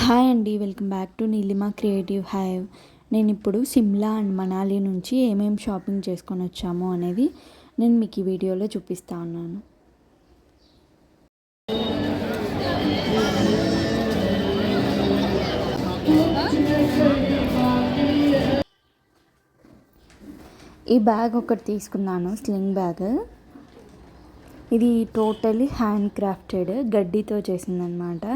Hi అండి welcome back to Neelima creative hive. నేను ఇప్పుడు సిమ్లా అండ్ మనాలి నుంచి ఏమేమి షాపింగ్ చేసుకొని వచ్చామో అనేది నేను మీకు ఈ వీడియోలో చూపిస్తా ఉన్నాను. ఈ బ్యాగ్ ఒకటి తీసుకున్నాను స్లింగ్ బ్యాగ్. ఇది టోటలీ హ్యాండ్ క్రాఫ్టెడ్ గడ్డితో చేసిందనమాట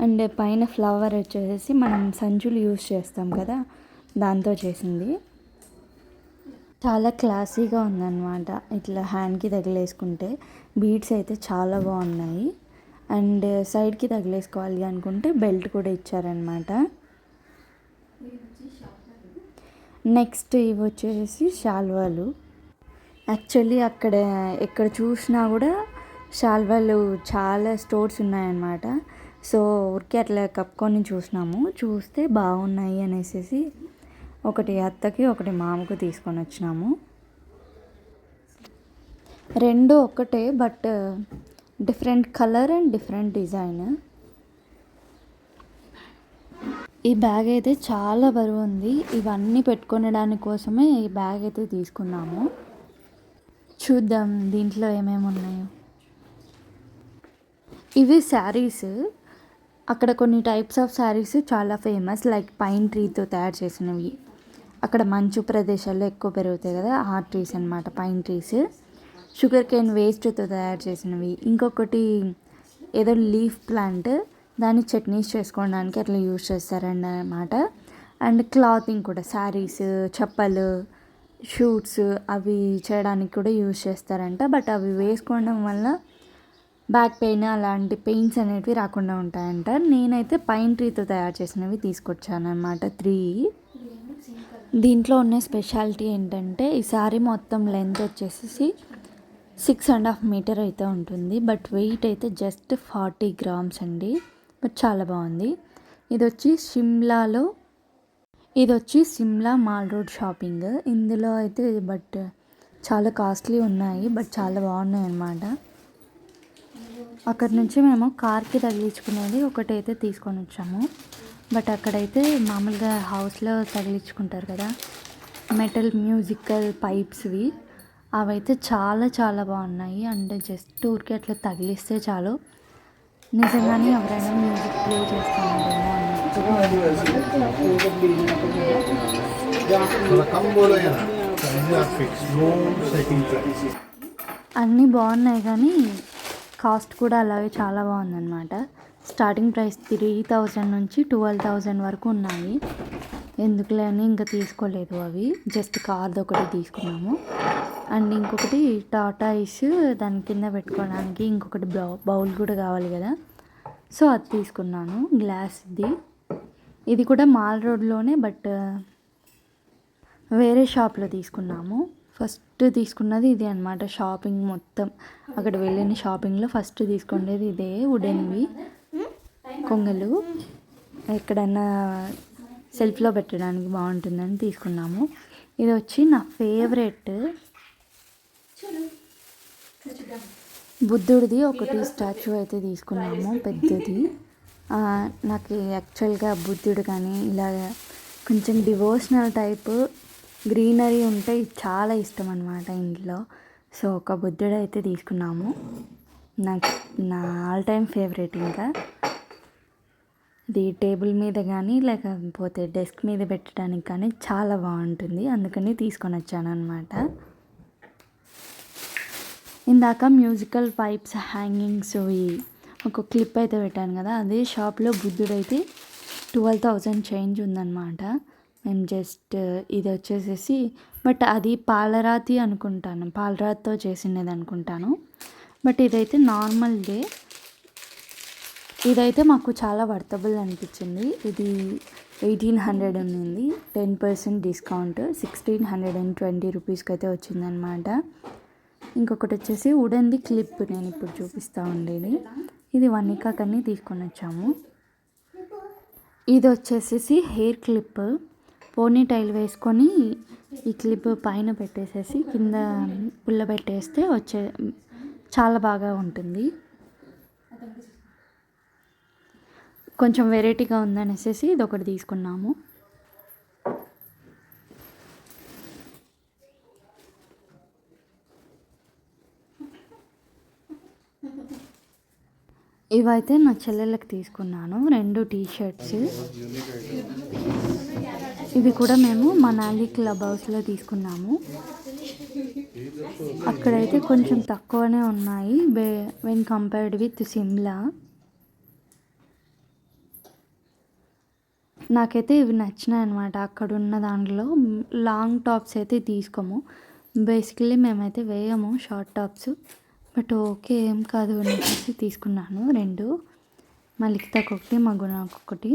అండ్ పైన ఫ్లవర్ వచ్చేసి మనం సంచులు యూస్ చేస్తాం కదా దాంతో చేసింది. చాలా క్లాసీగా ఉందన్నమాట. ఇట్లా హ్యాండ్కి తగిలేసుకుంటే బీడ్స్ అయితే చాలా బాగున్నాయి. అండ్ సైడ్కి తగిలేసుకోవాలి అనుకుంటే బెల్ట్ కూడా ఇచ్చారనమాట నెక్స్ట్ ఇవి వచ్చేసి శాల్వాలు యాక్చువల్లీ అక్కడ ఎక్కడ చూసినా కూడా శాల్వాలు చాలా స్టోర్స్ ఉన్నాయన్నమాట. సో ఊరికే అట్లా కప్పుకొని చూసినాము. చూస్తే బాగున్నాయి అనేసి ఒకటి అత్తకి ఒకటి మామకు తీసుకొని వచ్చినాము. రెండు ఒకటే but different colour and different design. ఈ బ్యాగ్ అయితే చాలా బరువు ఉంది. ఇవన్నీ పెట్టుకునడానికి కోసమే ఈ బ్యాగ్ అయితే తీసుకున్నాము. చూద్దాం దీంట్లో ఏమేమి ఉన్నాయో ఇవి శారీస్. అక్కడ కొన్ని టైప్స్ ఆఫ్ శారీస్ చాలా ఫేమస్ లైక్ పైన్ ట్రీతో తయారు చేసినవి. అక్కడ మంచు ప్రదేశాల్లో ఎక్కువ పెరుగుతాయి కదా ఆ ట్రీస్ అనమాట పైన్ ట్రీస్ షుగర్ కేన్ వేస్ట్తో తయారు చేసినవి. ఇంకొకటి ఏదో లీఫ్ ప్లాంట్ దాన్ని చట్నీస్ చేసుకోవడానికి అట్లా యూజ్ చేస్తారన్నమాట. అండ్ క్లాతింగ్ కూడా శారీస్ చెప్పలు షూట్స్ అవి చేయడానికి కూడా యూజ్ చేస్తారంట. బట్ అవి వేసుకోవడం వల్ల బ్యాక్ పెయిన్ అలాంటి పెయిన్స్ అనేటివి రాకుండా ఉంటాయంట. నేనైతే పైన్ ట్రీతో తయారు చేసినవి తీసుకొచ్చాను అనమాట త్రీ. దీంట్లో ఉన్న స్పెషాలిటీ ఏంటంటే ఈ సారీ మొత్తం లెంత్ వచ్చేసి సిక్స్ అండ్ హాఫ్ మీటర్ అయితే ఉంటుంది. బట్ వెయిట్ అయితే జస్ట్ ఫార్టీ గ్రామ్స్ అండి. బట్ చాలా బాగుంది. ఇది వచ్చి సిమ్లాలో ఇది వచ్చి సిమ్లా మాల్ రోడ్ షాపింగ్. ఇందులో అయితే బట్ చాలా కాస్ట్లీ ఉన్నాయి. బట్ చాలా బాగున్నాయి అన్నమాట అక్కడ నుంచి మేము కార్కి తగిలించుకునేది ఒకటైతే తీసుకొని వచ్చాము. బట్ అక్కడైతే మామూలుగా హౌస్లో తగిలించుకుంటారు కదా. మెటల్ మ్యూజికల్ పైప్స్వి. అవైతే చాలా చాలా బాగున్నాయి. అండ్ జస్ట్ ఊరికి అట్లా తగిలిస్తే చాలు. నిజంగానే ఎవరైనా మ్యూజిక్ ప్లే చేస్తామేమో అన్నీ బాగున్నాయి కానీ కాస్ట్ కూడా అలాగే చాలా బాగుందన్నమాట. స్టార్టింగ్ ప్రైస్ త్రీ థౌజండ్ నుంచి ట్వెల్వ్ థౌజండ్ వరకు ఉన్నాయి. ఎందుకులే అని ఇంకా తీసుకోలేదు అవి. జస్ట్ కార్ది ఒకటి తీసుకున్నాము. అండ్ ఇంకొకటి టాటా ఐస్ దాని కింద పెట్టుకోవడానికి ఇంకొకటి బౌల్ కూడా కావాలి కదా. సో అది తీసుకున్నాను గ్లాస్ది. ఇది కూడా మాల్ రోడ్లోనే బట్ వేరే షాప్లో తీసుకున్నాము. ఫస్ట్ తీసుకున్నది ఇదే అనమాట షాపింగ్ మొత్తం. అక్కడ వెళ్ళిన షాపింగ్లో ఫస్ట్ తీసుకునేది ఇదే వుడెన్వి కొంగలు. ఎక్కడన్నా సెల్ఫ్లో పెట్టడానికి బాగుంటుందని తీసుకున్నాము. ఇది వచ్చి నా ఫేవరెట్ బుద్ధుడిది ఒకటి స్టాచ్యూ అయితే తీసుకున్నాము పెద్దది. నాకు యాక్చువల్గా బుద్ధుడు కానీ ఇలా కొంచెం డివోషనల్ టైప్ గ్రీనరీ ఉంటే చాలా ఇష్టం అనమాట ఇంట్లో. సో ఒక బుద్ధుడు అయితే తీసుకున్నాము. నాకు నా ఆల్ టైమ్ ఫేవరెట్ ఇంకా. ఇది టేబుల్ మీద కానీ లేకపోతే డెస్క్ మీద పెట్టడానికి కానీ చాలా బాగుంటుంది. అందుకని తీసుకొని వచ్చాను అనమాట ఇందాక మ్యూజికల్ పైప్స్ హ్యాంగింగ్స్ ఒక క్లిప్ అయితే పెట్టాను కదా అదే షాప్లో బుద్ధుడైతే ట్వెల్వ్ థౌజండ్ చేంజ్ ఉందన్నమాట. మేము జస్ట్ uh, ఇది వచ్చేసేసి బట్ అది పాలరాతి అనుకుంటాను. పాలరాతితో చేసినది అనుకుంటాను. బట్ ఇదైతే నార్మల్దే ఇదైతే మాకు చాలా వర్తబుల్ అనిపించింది. ఇది ఎయిటీన్ హండ్రెడ్ ఉంది ten percent discount sixteen hundred and twenty రూపీస్కి అయితే వచ్చిందనమాట ఇంకొకటి వచ్చేసి వుడెన్ది క్లిప్ నేను ఇప్పుడు చూపిస్తూ ఉండేది. ఇది వన్ కన్నీ తీసుకొని వచ్చాము. ఇది వచ్చేసేసి హెయిర్ క్లిప్ పోనీ టైల్ వేసుకొని ఈ క్లిప్ పైన పెట్టేసేసి కింద పుల్ల పెట్టేస్తే వచ్చే చాలా బాగా ఉంటుంది. కొంచెం వెరైటీగా ఉందనేసి ఇది ఒకటి తీసుకున్నాము. ఇవైతే నా చెల్లెళ్ళకి తీసుకున్నాను. రెండు టీ షర్ట్స్ ఇవి కూడా మేము మనాలి క్లబ్ హౌస్లో తీసుకున్నాము. అక్కడైతే కొంచెం తక్కువనే ఉన్నాయి. బే వెన్ కంపేర్డ్ విత్ సిమ్లా నాకైతే ఇవి నచ్చినాయి అనమాట అక్కడ ఉన్న దాంట్లో లాంగ్ టాప్స్ అయితే తీసుకోము. బేసికలీ మేమైతే వేయము షార్ట్ టాప్స్ బట్ ఓకే ఏం కాదు అనేసి తీసుకున్నాను రెండు. మా లిఖితకు ఒకటి మా గుణకు ఒకటి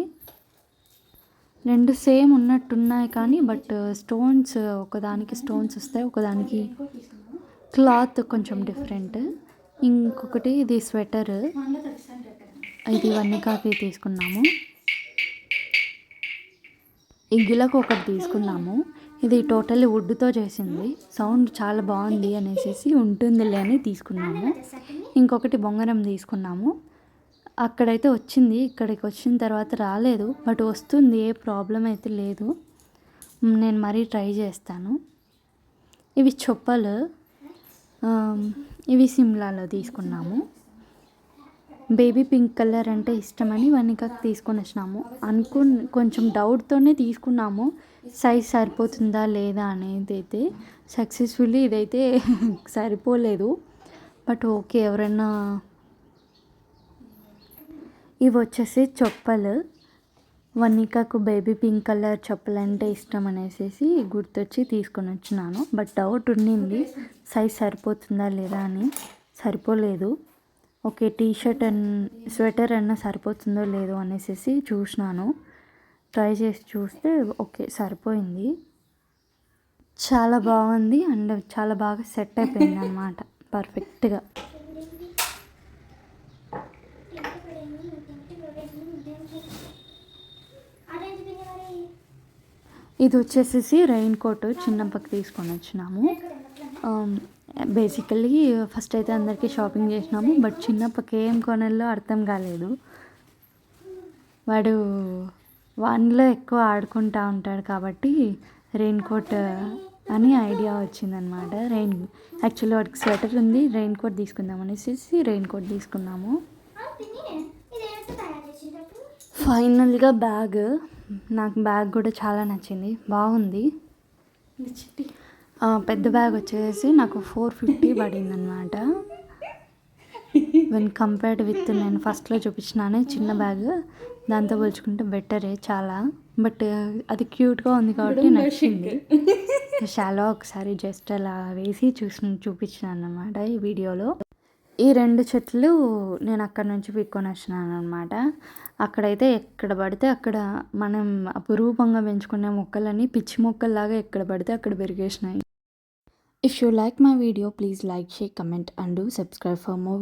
రెండు సేమ్ ఉన్నట్టున్నాయి కానీ బట్ స్టోన్స్ ఒకదానికి స్టోన్స్ వస్తాయి ఒకదానికి క్లాత్ కొంచెం డిఫరెంట్. ఇంకొకటి ఇది స్వెటర్. ఇది వన్నికాకి తీసుకున్నాము. ఈ గిలకు ఒకటి తీసుకున్నాము. ఇది టోటల్లీ వుడ్తో చేసింది. సౌండ్ చాలా బాగుంది అనేసి ఉంటుందిలే అని తీసుకున్నాము. ఇంకొకటి బొంగరం తీసుకున్నాము. అక్కడైతే వచ్చింది. ఇక్కడికి వచ్చిన తర్వాత రాలేదు. బట్ వస్తుంది. ఏ ప్రాబ్లం అయితే లేదు. నేను మరీ ట్రై చేస్తాను. ఇవి చొప్పలు. ఇవి సిమ్లాలో తీసుకున్నాము. బేబీ పింక్ కలర్ అంటే ఇష్టమని వనికకు తీసుకొని వచ్చినాము. అనుకు కొంచెం డౌట్తోనే తీసుకున్నాము. సైజ్ సరిపోతుందా లేదా అనేది అయితే సక్సెస్ఫుల్లీ ఇదైతే సరిపోలేదు. బట్ ఓకే ఎవరైనా ఇవి వచ్చేసి చొప్పలు. వనికకు బేబీ పింక్ కలర్ చెప్పులు అంటే ఇష్టం అనేసి గుర్తొచ్చి తీసుకొని వచ్చినాను బట్ డౌట్ ఉండింది సైజ్ సరిపోతుందా లేదా అని. సరిపోలేదు. Okay T shirt and sweater అన్న సరిపోతుందో లేదో అనేసి చూసినాను. ట్రై చేసి చూస్తే ఓకే సరిపోయింది. చాలా బాగుంది అండ్ చాలా బాగా సెట్ అయిపోయింది అనమాట పర్ఫెక్ట్గా. ఇది వచ్చేసేసి రెయిన్ కోట్ చిన్నప్పకి తీసుకొని వచ్చినాము. బేసికల్లీ ఫస్ట్ అయితే అందరికీ షాపింగ్ చేసినాము బట్ చిన్నప్పకి ఏం కొనాలో అర్థం కాలేదు. వాడు వాన్లో ఎక్కువ ఆడుకుంటూ ఉంటాడు కాబట్టి రెయిన్ కోట్ అని ఐడియా వచ్చిందనమాట రెయిన్ యాక్చువల్లీ వాడికి స్వెటర్ ఉంది రెయిన్ కోట్ తీసుకుందాం అనేసి రెయిన్ కోట్ తీసుకున్నాము. ఫైనల్గా బ్యాగ్ నాకు బ్యాగ్ కూడా చాలా నచ్చింది. బాగుంది. పెద్ద బ్యాగ్ వచ్చేసి నాకు ఫోర్ ఫిఫ్టీ పడింది అనమాట వెన్ కంపేర్డ్ విత్ నేను ఫస్ట్లో చూపించినానే చిన్న బ్యాగ్. దాంతో పోల్చుకుంటే బెటరే చాలా. బట్ అది క్యూట్గా ఉంది కాబట్టి నచ్చింది. షాలో ఒకసారి జస్ట్ అలా వేసి చూసి చూపించినాను అనమాట ఈ వీడియోలో ఈ రెండు చెట్లు నేను అక్కడ నుంచి పీక్కొని వచ్చినాను అనమాట అక్కడైతే ఎక్కడ పడితే అక్కడ మనం అపురూపంగా పెంచుకునే మొక్కలని పిచ్చి మొక్కల్లాగా ఎక్కడ పడితే అక్కడ పెరిగేసినాయి. If you like my video please like share comment and subscribe for more